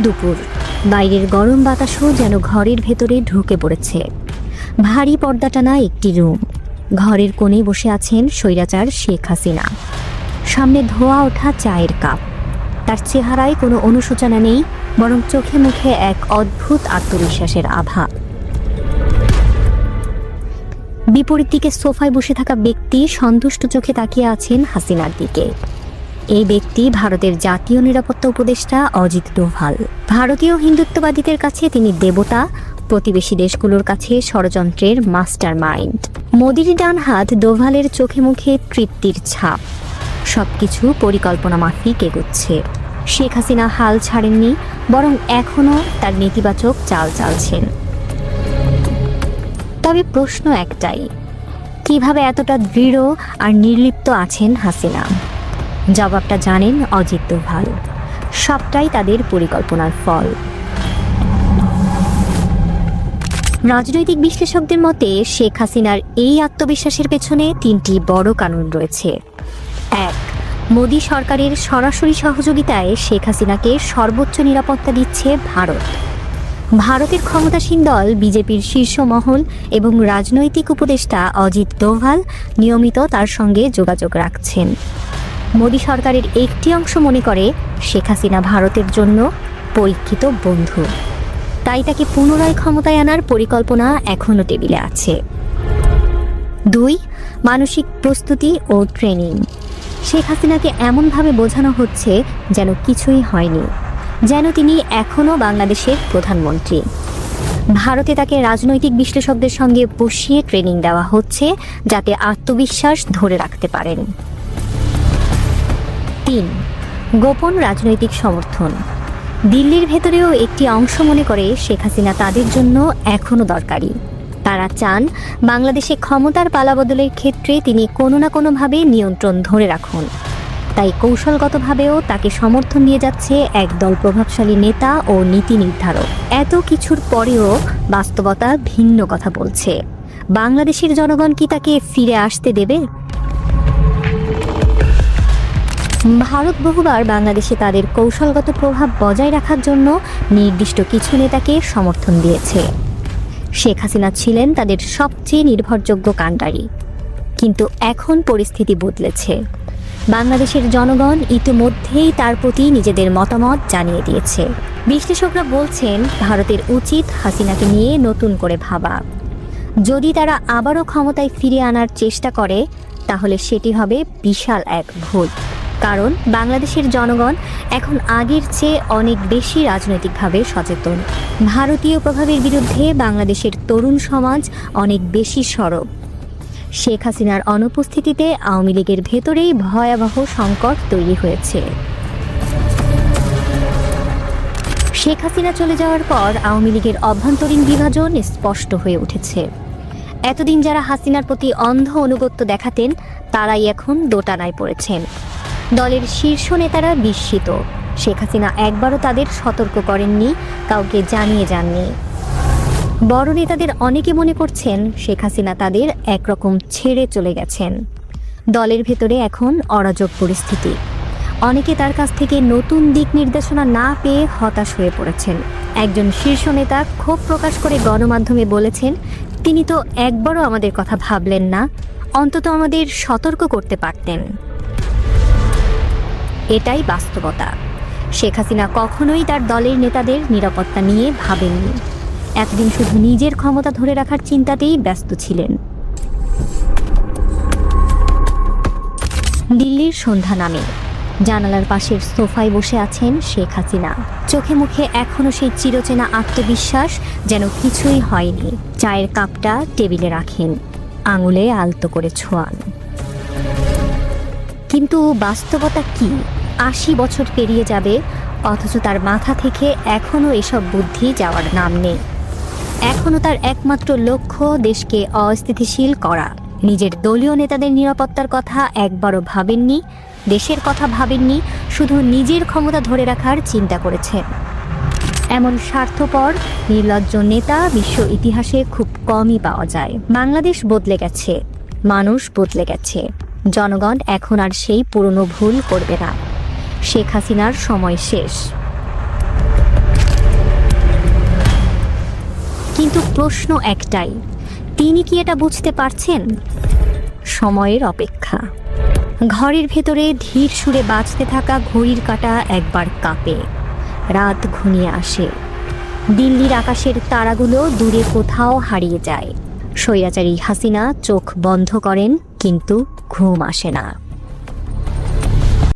দুপুর। বাইরের গরম বাতাসও যেন ঘরের ভেতরে ঢুকে পড়েছে। ভারী পর্দা টানা একটি রুম। ঘরের কোণে বসে আছেন স্বৈরাচার শেখ হাসিনা। সামনে ধোয়া ওঠা চায়ের কাপ। তার চেহারায় কোনো অনুশোচনা নেই, বরং চোখে মুখে এক অদ্ভুত আত্মবিশ্বাসের আভা। বিপরীত দিকে সোফায় বসে থাকা ব্যক্তি সন্তুষ্ট চোখে তাকিয়ে আছেন হাসিনার দিকে। এই ব্যক্তি ভারতের জাতীয় নিরাপত্তা উপদেষ্টা অজিত ডোভাল ভারতীয় হিন্দুত্ববাদীদের কাছে তিনি দেবতা, প্রতিবেশী দেশগুলোর কাছে ষড়যন্ত্রের মাস্টার মাইন্ড মোদির ডান হাত ডোভালের চোখে মুখে তৃপ্তির ছাপ। সবকিছু পরিকল্পনা মাফিক এগোচ্ছে। শেখ হাসিনা হাল ছাড়েননি, বরং এখনও তার নেতিবাচক চাল চালছেন। তবে প্রশ্ন একটাই, কীভাবে এতটা দৃঢ় আর নির্লিপ্ত আছেন হাসিনা? জবাবটা জানেন অজিত দোভাল। সবটাই তাদের পরিকল্পনার ফল। রাজনৈতিক বিশ্লেষকদের মতে, শেখ হাসিনার এই আত্মবিশ্বাসের পেছনে তিনটি বড় কারণ রয়েছে। এক, মোদী সরকারের সরাসরি সহযোগিতায় শেখ হাসিনাকে সর্বোচ্চ নিরাপত্তা দিচ্ছে ভারত। ভারতের ক্ষমতাসীন দল, বিজেপির শীর্ষ মহল এবং রাজনৈতিক উপদেষ্টা অজিত দোভাল নিয়মিত তার সঙ্গে যোগাযোগ রাখছেন। মোদী সরকারের একটি অংশ মনে করে শেখ হাসিনা ভারতের জন্য পরীক্ষিত বন্ধু। তাই তাকে পুনরায় ক্ষমতায় আনার পরিকল্পনা এখনও টেবিলে আছে। দুই, মানসিক প্রস্তুতি ও ট্রেনিং। শেখ হাসিনাকে এমনভাবে বোঝানো হচ্ছে যেন কিছুই হয়নি, যেন তিনি এখনও বাংলাদেশের প্রধানমন্ত্রী। ভারতে তাকে রাজনৈতিক বিশ্লেষকদের সঙ্গে বসিয়ে ট্রেনিং দেওয়া হচ্ছে যাতে আত্মবিশ্বাস ধরে রাখতে পারেন। তিন, গোপন রাজনৈতিক সমর্থন। দিল্লির ভেতরেও একটি অংশ মনে করে শেখ হাসিনা তাদের জন্য এখনও দরকারি। তারা চান বাংলাদেশে ক্ষমতার পালাবদলের ক্ষেত্রে তিনি কোনো না কোনোভাবে নিয়ন্ত্রণ ধরে রাখুন। তাই কৌশলগতভাবেও তাকে সমর্থন দিয়ে যাচ্ছে একদল প্রভাবশালী নেতা ও নীতি নির্ধারক। এত কিছুর পরেও বাস্তবতা ভিন্ন কথা বলছে। বাংলাদেশের জনগণ কি তাকে ফিরে আসতে দেবে? ভারত বহুবার বাংলাদেশে তাদের কৌশলগত প্রভাব বজায় রাখার জন্য নির্দিষ্ট কিছু নেতাকে সমর্থন দিয়েছে। শেখ হাসিনা ছিলেন তাদের সবচেয়ে নির্ভরযোগ্য কাণ্ডারি। কিন্তু এখন পরিস্থিতি বদলেছে। বাংলাদেশের জনগণ ইতিমধ্যেই তার প্রতি নিজেদের মতামত জানিয়ে দিয়েছে। বিশ্লেষকরা বলছেন, ভারতের উচিত হাসিনাকে নিয়ে নতুন করে ভাবা। যদি তারা আবারও ক্ষমতায় ফিরে আনার চেষ্টা করে, তাহলে সেটি হবে বিশাল এক ভুল। কারণ বাংলাদেশের জনগণ এখন আগের চেয়ে অনেক বেশি রাজনৈতিকভাবে সচেতন। ভারতীয় প্রভাবের বিরুদ্ধে বাংলাদেশের তরুণ সমাজ অনেক বেশি সরব। শেখ হাসিনার অনুপস্থিতিতে আওয়ামী লীগের ভেতরেই ভয়াবহ সংকট তৈরি হয়েছে। শেখ হাসিনা চলে যাওয়ার পর আওয়ামী লীগের অভ্যন্তরীণ বিভাজন স্পষ্ট হয়ে উঠেছে। এতদিন যারা হাসিনার প্রতি অন্ধ অনুগত্য দেখাতেন, তারাই এখন দোটানায় পড়েছেন। দলের শীর্ষ নেতারা বিস্মিত। শেখ হাসিনা একবারও তাদের সতর্ক করেননি, কাউকে জানিয়ে যাননি। বড় নেতাদের অনেকে মনে করছেন শেখ হাসিনা তাদের একরকম ছেড়ে চলে গেছেন। দলের ভেতরে এখন অরাজক পরিস্থিতি। অনেকে তার কাছ থেকে নতুন দিক নির্দেশনা না পেয়ে হতাশ হয়ে পড়েছেন। একজন শীর্ষ নেতা ক্ষোভ প্রকাশ করে গণমাধ্যমে বলেছেন, তিনি তো একবারও আমাদের কথা ভাবলেন না, অন্তত আমাদের সতর্ক করতে পারতেন। এটাই বাস্তবতা। শেখ হাসিনা কখনোই তার দলের নেতাদের নিরাপত্তা নিয়ে ভাবেননি। এতদিন শুধু নিজের ক্ষমতা ধরে রাখার চিন্তাতেই ব্যস্ত ছিলেন। দিল্লির সন্ধ্যা নামে। জানালার পাশের সোফায় বসে আছেন শেখ হাসিনা। চোখে মুখে এখনও সেই চিরচেনা আত্মবিশ্বাস যেন কিছুই হয়নি। চায়ের কাপটা টেবিলে রাখেন। আঙুলে আলতো করে ছোঁয়ান। কিন্তু বাস্তবতা কি? আশি বছর পেরিয়ে যাবে, অথচ তার মাথা থেকে এখনও এসব বুদ্ধি যাওয়ার নাম নেই। এখনও তার একমাত্র লক্ষ্য দেশকে অস্থিতিশীল করা। নিজের দলীয় নেতাদের নিরাপত্তার কথা একবারও ভাবেননি, দেশের কথা ভাবেননি, শুধু নিজের ক্ষমতা ধরে রাখার চিন্তা করেছেন। এমন স্বার্থপর, নির্লজ্জ নেতা বিশ্ব ইতিহাসে খুব কমই পাওয়া যায়। বাংলাদেশ বদলে গেছে, মানুষ বদলে গেছে। জনগণ এখন আর সেই পুরনো ভুল করবে না। শেখ হাসিনার সময় শেষ। কিন্তু প্রশ্ন একটাই, তিনি কি এটা বুঝতে পারছেন? সময়ের অপেক্ষা। ঘরের ভেতরে ধীর সুরে বাঁচতে থাকা ঘড়ির কাটা একবার কাঁপে। রাত ঘনিয়ে আসে। দিল্লির আকাশের তারাগুলো দূরে কোথাও হারিয়ে যায়। স্বৈরাচারী হাসিনা চোখ বন্ধ করেন, কিন্তু ঘুম আসে না।